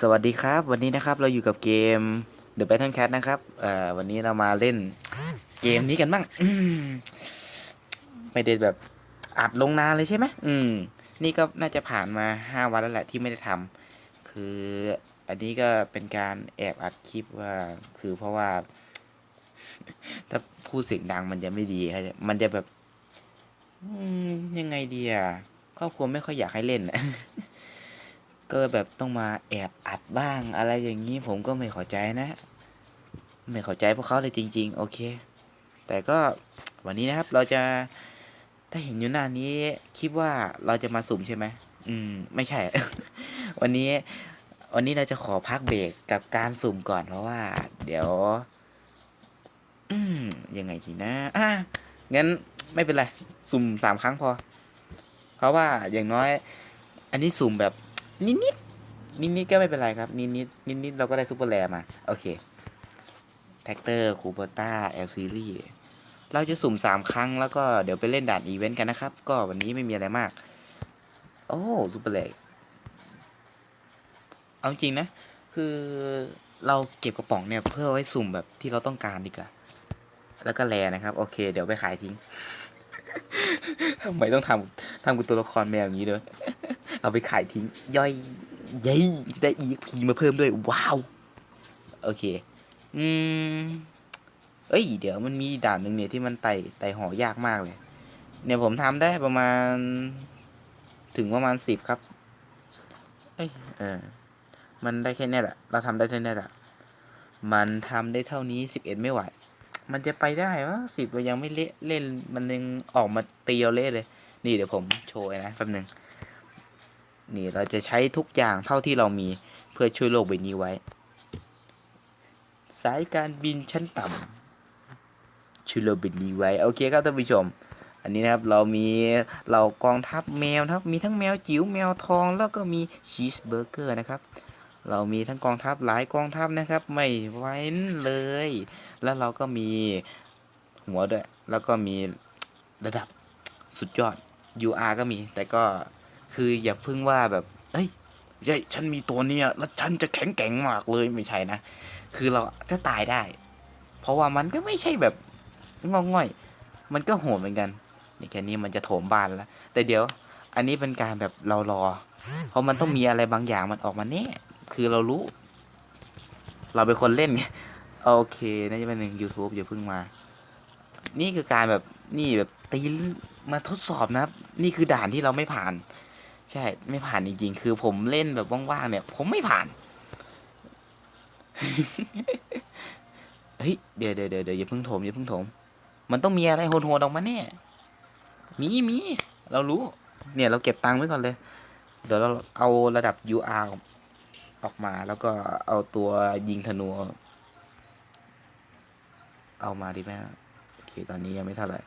สวัสดีครับ วันนี้นะครับเราอยู่กับเกม The Battle Cat นะครับวันนี้เรามาเล่นเกมนี้กันบ้างไม่ได้แบบอัดลงนานเลยใช่ไหมอืม นี่ก็น่าจะผ่านมาห้าวันแล้วแหละที่ไม่ได้ทำคืออันนี้ก็เป็นการแอบอัดคลิปว่า คือเพราะว่า ถ้าพูดเสียงดังมันจะไม่ดีครับมันจะแบบยังไงดีอะครอบครัวไม่ค่อยอยากให้เล่น ก็แบบต้องมาแอบอัดบ้างอะไรอย่างนี้ผมก็ไม่เข้าใจนะ ไม่เข้าใจพวกเขาเลยจริง ๆ โอเค แต่ก็วันนี้นะครับเราจะถ้าเห็นอยู่หน้านี้คิดว่าเราจะมาสุ่มใช่ไหมอืม ไม่ใช่ วันนี้ วันนี้เราจะขอพักเบรกกับการสุ่มก่อนเพราะว่า เดี๋ยว อืมยังไงดีนะอะงั้นไม่เป็นไร สุ่มสามครั้งพอ เพราะว่าอย่างน้อย อันนี้สุ่มแบบ นิดนิดนิดนิดๆก็ไม่เป็นไรครับ นิดนิดนิดนิดๆเราก็ได้ซูเปอร์แรมา โอเคแท็กเตอร์คูเปอร์ต้าเอลซีรีเราจะสุ่มสามครั้งแล้วก็เดี๋ยวไปเล่นด่านอีเวนต์กันนะครับ ก็วันนี้ไม่มีอะไรมาก โอ้ซูเปอร์แรร์เอาจริงนะ คือเราเก็บกระป๋องเนี่ยเพื่อไว้สุ่มแบบที่เราต้องการดีกว่า แล้วก็แรนะครับ โอเค เดี๋ยวไปขายทิ้งทำไมต้องทำทำกับตัวละครแมวอย่างนี้ด้วย เอาไปขายทิ้งย่อยเย้ได้ EXP มาเพิ่มด้วย ว้าว โอเค อืม เอ้ย เดี๋ยวมันมีด่านหนึ่งเนี่ยที่มันไต่ไต่หอยากมากเลย เนี่ยผมทำได้ประมาณ ถึงประมาณสิบครับ เอ้ยเออมันได้แค่เนี้ยแหละ เราทำได้แค่เนี้ยแหละ มันทำได้เท่านี้สิบเอ็ดไม่ไหว มันจะไปได้วะสิบเรายังไม่เละเล่น มันยังออกมาตีเราเละเลย นี่เดี๋ยวผมโชว์นะแป๊บหนึง นี่เราจะใช้ทุกอย่างเท่าที่เรามีเพื่อช่วยโลกใบนี้ไว้ สายการบินชั้นต่ำช่วยโลกใบนี้ไว้ โอเคครับท่านผู้ชม อันนี้นะครับเรามีเรากองทัพแมวครับมีทั้งแมวจิ๋วแมวทองแล้วก็มีชีสเบอร์เกอร์นะครับ เรามีทั้งกองทัพหลายกองทัพนะครับ ไม่ไว้นเลย แล้วเราก็มีหัวด้วยแล้วก็มีระดับสุดยอด UR ก็มีแต่ก็ คืออย่าเพึ่งว่าแบบเอ้ยเย้ยฉันมีตัวเนี้ยแล้วฉันจะแข็งแกร่งมากเลยไม่ใช่นะ คือเราก็ตายได้ เพราะว่ามันก็ไม่ใช่แบบงอง่อย มันก็โหดเหมือนกันนี่แค่นี้มันจะโถมบานแล้ว แต่เดี๋ยวอันนี้เป็นการแบบเรารอ เพราะมันต้องมีอะไรบางอย่างมันออกมาแน่คือเรารู้ เราเป็นคนเล่นไงโอเคน่าจะเป็นหนึ่ง YouTube อย่าเพิ่งมา นี่คือการแบบนี่แบบตีมาทดสอบนะ นี่คือด่านที่เราไม่ผ่าน ใช่ไม่ผ่านจริงๆ คือผมเล่นแบบว่างๆเนี่ย ผมไม่ผ่าน เฮ้ยเดี๋ยวเดี๋ยวเดี๋ยวเดี๋ยวอย่าเพิ่งโถมอย่าเพิ่งโถม มันต้องมีอะไรโหดๆออกมาแน่มีมีเรารู้ เนี่ยเราเก็บตังค์ไว้ก่อนเลย เดี๋ยวเราเอาระดับ UR ออกมาแล้วก็เอาตัวยิงธนู เอามาดีไหมโอเคตอนนี้ยังไม่เท่าไหร่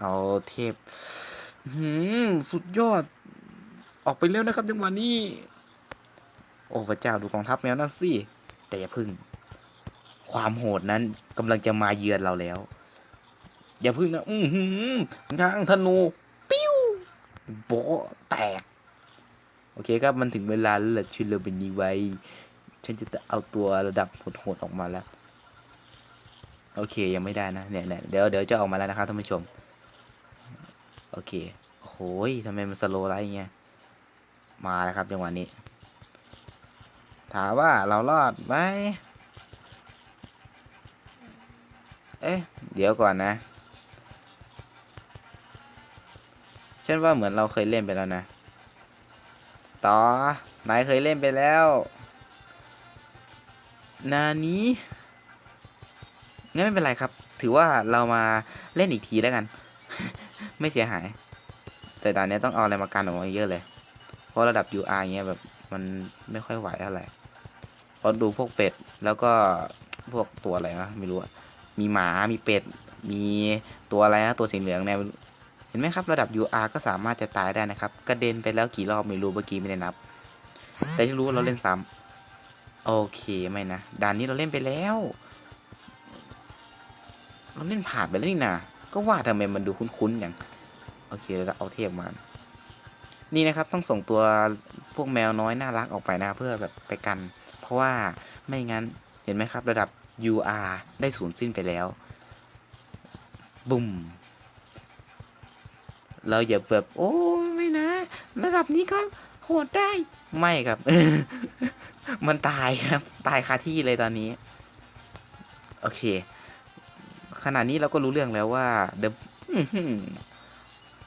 เอาเทพสุดยอด ออกไปเร็วนะครับจังหวะนี้ โอ้พระเจ้าดูกองทัพแมวนั่นสิ แต่อย่าพึ่ง ความโหดนั้นกำลังจะมาเยือนเราแล้ว อย่าพึ่งนะ อือหือทางธนู ปิ้ว โบแตก โอเคครับ มันถึงเวลาแล้วล่ะชิลเลอร์เป็นนี้ไว้ ฉันจะเอาตัวระดับโหดๆออกมาแล้ว โอเคยังไม่ได้นะ เนี่ยเดี๋ยวเดี๋ยวจะออกมาแล้วนะครับท่านผู้ชม โอเคโอ้ยทำไมมันสโลว์ไลท์เงี้ย มาแล้วครับจังหวะนี้ ถามว่าเรารอดไหมเอ๊ะ เดี๋ยวก่อนนะฉันว่าเหมือนเราเคยเล่นไปแล้วนะ ต่อ นายเคยเล่นไปแล้ว นานี้งั้นไม่เป็นไรครับ ถือว่าเรามาเล่นอีกทีแล้วกัน ไม่เสียหาย แต่ตอนนี้ต้องเอาอะไรมากันออกมาเยอะเลย เพราะระดับ UR เงี้ยแบบมันไม่ค่อยไหวเท่าไหร่เพราะดูพวกเป็ดแล้วก็พวกตัวอะไรนะไม่รู้อะมีหมา มีเป็ด มีตัวอะไรนะตัวสีเหลืองเนี่ยเห็นไหมครับระดับ UR ก็สามารถจะตายได้นะครับ กระเด็นไปแล้วกี่รอบไม่รู้เมื่อกี้ไม่ได้นับ แต่ที่รู้ว่าเราเล่นซ้ำโอเคไม่นะด่านนี้เราเล่นไปแล้ว เราเล่นผ่านไปแล้วนี่นะ ก็ว่าทำไมมันดูคุ้นๆอย่าง โอเคเราเอาเทพมา นี่นะครับต้องส่งตัวพวกแมวน้อยน่ารักออกไปนะเพื่อแบบไปกัน เพราะว่าไม่งั้นเห็นไหมครับ ระดับ UR ได้สูญสิ้นไปแล้ว บุ้มเราอย่าแบบโอ้ไม่นะ ระดับนี้ก็โหดได้ ไม่ครับ มันตายครับ ตายคาที่เลยตอนนี้ โอเค ณะนี้เราก็รู้เรื่องแล้วว่าเด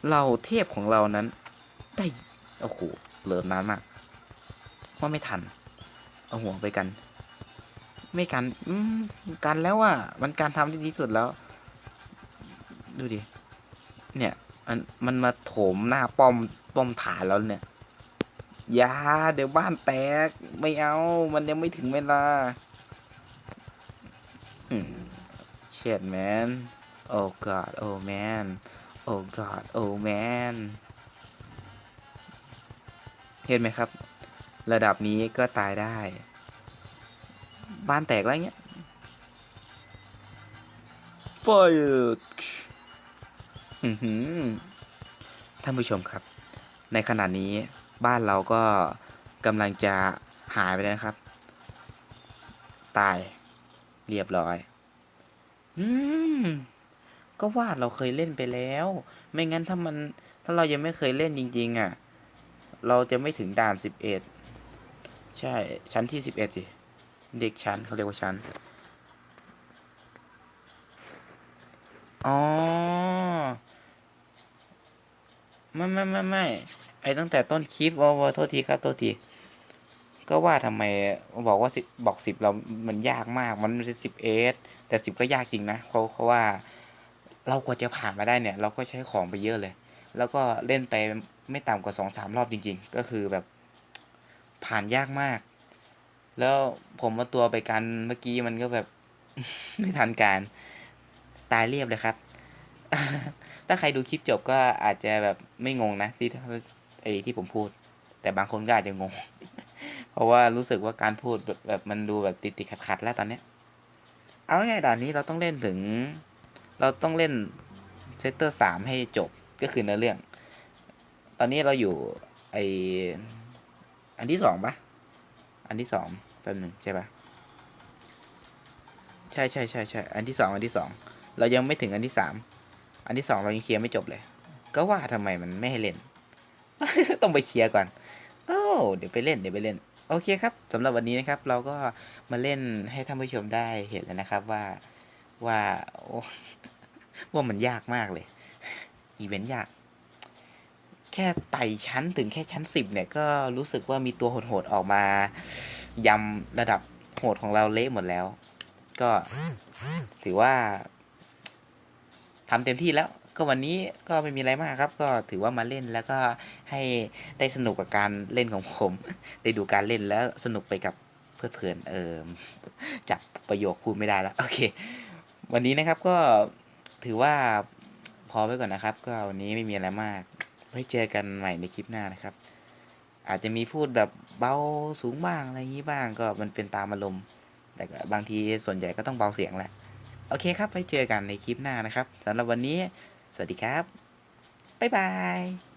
เราเทพของเรานั้น ได้ โอ้โหเลือนานมากว่าไม่ทัน เอาหัวไปกัน ไม่กันอืมกันแล้วอะมันการทำที่ดีสุดแล้ว ดูดิ เนี่ยมันมันมาโถมหน้าป้อมป้อมฐานแล้วเนี่ยอย่าเดี๋ยวบ้านแตก ไม่เอา มันยังไม่ถึงเวลาเช็ดแม นโอ้ god โอ้แมนโอ้ god โอ้แมนเห็นไหมครับ ระดับนี้ก็ตายได้ บ้านแตกแล้วเงี้ย Fire อือหือท่านผู้ชมครับ ในขณะนี้บ้านเราก็กำลังจะหายไปแล้วนะครับ ตายเรียบร้อย อืม ก็ว่าเราเคยเล่นไปแล้ว ไม่งั้นถ้ามัน ถ้าเรายังไม่เคยเล่นจริง ๆ อะ เราจะไม่ถึงด่านสิบเอ็ด ใช่ ชั้นที่สิบเอ็ดสิ เด็กชั้นเขาเรียกว่าชั้น อ๋อ ไม่ไม่ไม่ไม่ไอตั้งแต่ต้นคลิปว่าโทษทีครับโทษที ก็ว่าทำไมบอกว่าสิบบอกสิบเรา มันยากมาก มันเป็นสิบเอสแต่สิบก็ยากจริงนะเพราะเพราะว่าเรากว่าจะผ่านมาได้เนี่ย เราก็ใช้ของไปเยอะเลย แล้วก็เล่นไปไม่ต่ำกว่าสองสามรอบจริง ๆ ก็คือแบบผ่านยากมาก แล้วผมมาตัวไปกันเมื่อกี้มันก็แบบ ไม่ทันการ ตายเรียบเลยครับ ถ้าใครดูคลิปจบก็อาจจะแบบไม่งงนะที่ไอ้ที่ผมพูด แต่บางคนก็อาจจะงง เพราะว่ารู้สึกว่าการพูดแบบแบบมันดูแบบติดติดขัดขัดแล้วตอนเนี้ย เอาไงด่านนี้เราต้องเล่นถึง เราต้องเล่นเซตเตอร์สามให้จบก็คือเนื้อเรื่อง ตอนนี้เราอยู่ไออันที่สองปะอันที่สองตอนหนึ่งใช่ปะใช่ใช่ใช่ใช่อันที่สองอันที่สองเรายังไม่ถึงอันที่สามอันที่สองเรายังเคลียร์ไม่จบเลย ก็ว่าทำไมมันไม่ให้เล่น ต้องไปเคลียร์ก่อน อ้เดี๋ยวไปเล่นเดี๋ยวไปเล่น โอเคครับสำหรับวันนี้นะครับ เราก็มาเล่นให้ท่านผู้ชมได้เห็นแล้วนะครับว่าว่าว่ามันยากมากเลย อีเวนต์ยาก แค่ไต่ชั้นถึงแค่ชั้นสิบเนี่ย ก็รู้สึกว่ามีตัวโหดๆออกมายำระดับโหดของเราเละหมดแล้ว ก็ถือว่าทำเต็มที่แล้ว ก็วันนี้ก็ไม่มีอะไรมากครับ ก็ถือว่ามาเล่นแล้วก็ให้ได้สนุกกับการเล่นของผมได้ดูการเล่นแล้วสนุกไปกับเพลิดเพลินเออจับประโยคพูดไม่ได้แล้วโอเค วันนี้นะครับก็ถือว่าพอไว้ก่อนนะครับ ก็วันนี้ไม่มีอะไรมากไว้เจอกันใหม่ในคลิปหน้านะครับ อาจจะมีพูดแบบเบาสูงบ้างอะไรอย่างนี้บ้างก็มันเป็นตามอารมณ์แต่บางทีส่วนใหญ่ก็ต้องเบาเสียงแหละโอเคครับไว้เจอกันในคลิปหน้านะครับสำหรับวันนี้ สวัสดีครับ บ๊ายบาย